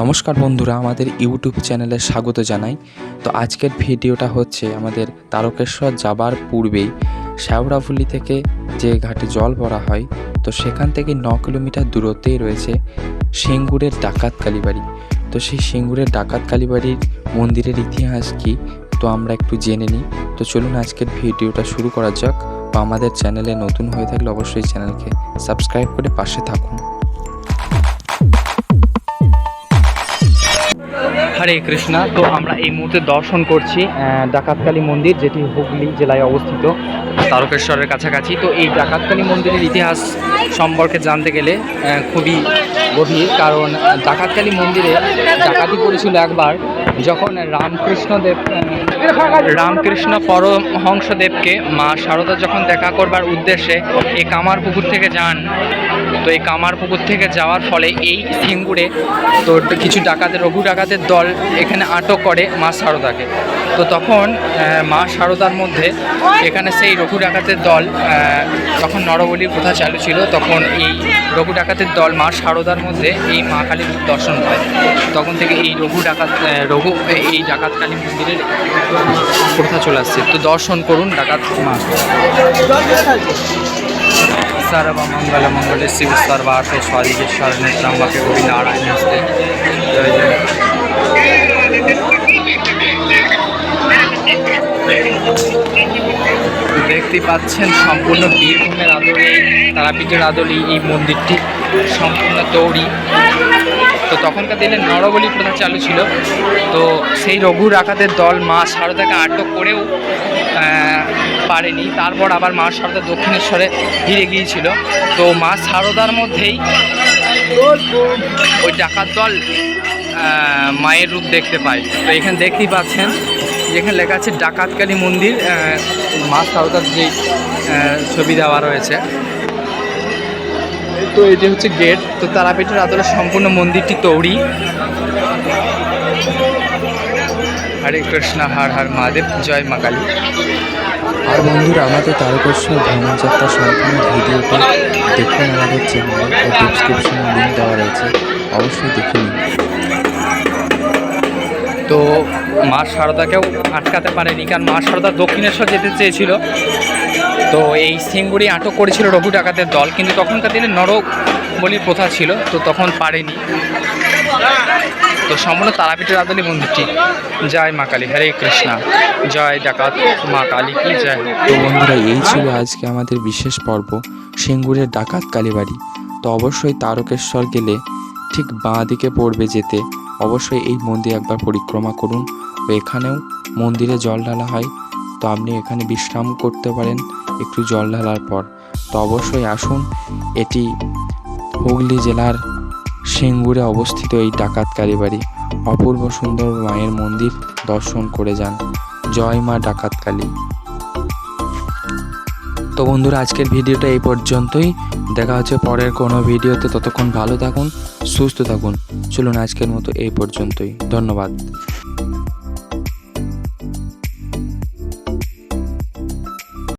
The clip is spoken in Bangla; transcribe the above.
নমস্কার বন্ধুরা, আমাদের ইউটিউব চ্যানেলে স্বাগত জানাই। তো আজকের ভিডিওটা হচ্ছে আমাদের তারকেশ্বর যাবার পূর্বেই শ্যাওড়াফুলি থেকে যে ঘাটে জল ভরা হয়, তো সেখান থেকে ন কিলোমিটার দূরত্বেই রয়েছে সিঙ্গুরের ডাকাত কালীবাড়ি। তো সেই সিঙ্গুরের ডাকাত কালীবাড়ির মন্দিরের ইতিহাস কি, তো আমরা একটু জেনে নিই। তো চলুন আজকের ভিডিওটা শুরু করা যাক, বা আমাদের চ্যানেলে নতুন হয়ে থাকলে অবশ্যই চ্যানেলকে সাবস্ক্রাইব করে পাশে থাকুন। হরে কৃষ্ণা। তো আমরা এই মুহূর্তে দর্শন করছি ডাকাতকালী মন্দির, যেটি হুগলি জেলায় অবস্থিত, তারকেশ্বরের কাছাকাছি। তো এই ডাকাতকালী মন্দিরের ইতিহাস সম্পর্কে জানতে গেলে খুবই গভীর, কারণ ডাকাতকালী মন্দিরে ডাকাতি করেছিল একবার, যখন রামকৃষ্ণদেব রামকৃষ্ণ পরমহংসদেবকে মা শারদা যখন দেখা করবার উদ্দেশ্যে এই কামার পুকুর থেকে যান, তো এই কামার পুকুর থেকে যাওয়ার ফলে এই সিঙ্গুরে তো কিছু ডাকাতের, রঘু ডাকাতের দল এখানে আটক করে মা শারদাকে তো তখন মা শারদার মধ্যে এখানে সেই রঘু ডাকাতের দল তখন নরবলির প্রথা চালু ছিল, তখন এই রঘু ডাকাতের দল মা শারদার মধ্যে এই মা কালীর দর্শন পায় তখন থেকে এই রঘু ডাকাত রঘু, এই ডাকাত কালী মন্দিরের প্রথা চলে আসছে তো দর্শন করুন ডাকাত মা सर्वमंगल मंगल शिव सर्वार्थ स्वादिके शरणे त्र्यंबके गौरी नारायण हस्ते जय जय দেখতে পাচ্ছেন সম্পূর্ণ বীরভূমের আদলে, তারাপীঠের আদলে এই মন্দিরটি সম্পূর্ণ তৈরি। তো তখনকার দিনে নরবলি প্রথা চালু ছিল। তো সেই রঘু রাখাতের দল মা শারদাকে আটক করেও পারেনি। তারপর আবার মা শারদা দক্ষিণেশ্বরে ফিরে গিয়েছিল। তো মা শারদার মধ্যেই ওই ডাকাত দল মায়ের রূপ দেখতে পায়। তো এখানে দেখতেই পাচ্ছেন যেখানে লেখা আছে ডাকাতকালী মন্দির মা শারদার যে ছবি দেওয়া রয়েছে। তো এটি হচ্ছে গেট তো তারাপীঠের আদলে সম্পূর্ণ মন্দিরটি তৈরি। হরে কৃষ্ণ হর হর মহাদেব জয় মা কালী। আর বন্ধুরা আমাদের তারকেশ্বর ভ্রমণযাত্রা সম্পূর্ণ ভিডিওটা দেখুন। আমাদের চ্যানেলে ও ডিসক্রিপশনে লিঙ্ক দেওয়া রয়েছে অবশ্যই দেখে নিন। তো মা শারদাকেও আটকাতে পারেনি, কারণ মা শারদা দক্ষিণেশ্বর যেতে চেয়েছিল। তো এই সিঙ্গুড়ি আটক করেছিল রঘু ডাকাতের দল, কিন্তু তখনকার দিনে নরক বলির প্রথা ছিল, তো তখন পারেনি। তো সম্পূর্ণ তারাপীঠের আদলি মন্দিরটি জয় মা কালী, হরে কৃষ্ণা। জয় ডাকাত মা কালী কি জয়। তো বন্ধুরা, এই ছিল আজকে আমাদের বিশেষ পর্ব সিঙ্গুরের ডাকাত কালীবাড়ি। তো অবশ্যই তারকেশ্বর গেলে ঠিক বাঁ দিকে পড়বে যেতে। অবশ্যই এই মন্দির একবার পরিক্রমা করুন। ও এখানেও মন্দিরে জল ঢালা হয়। তো আপনি এখানে বিশ্রাম করতে পারেন একটু জল ঢালার পর। তো অবশ্যই আসুন, এটি হুগলি জেলার সিঙ্গুরে অবস্থিত এই ডাকাত কালীবাড়ি অপূর্ব সুন্দর মায়ের মন্দির দর্শন করে যান। জয় মা ডাকাত কালী। তো বন্ধুরা, আজকের ভিডিওটা এই পর্যন্তই। দেখা হচ্ছে পরের কোনো ভিডিওতে। ততক্ষণ ভালো থাকুন, সুস্থ থাকুন। চলুন আজকের মতো এই পর্যন্তই। ধন্যবাদ।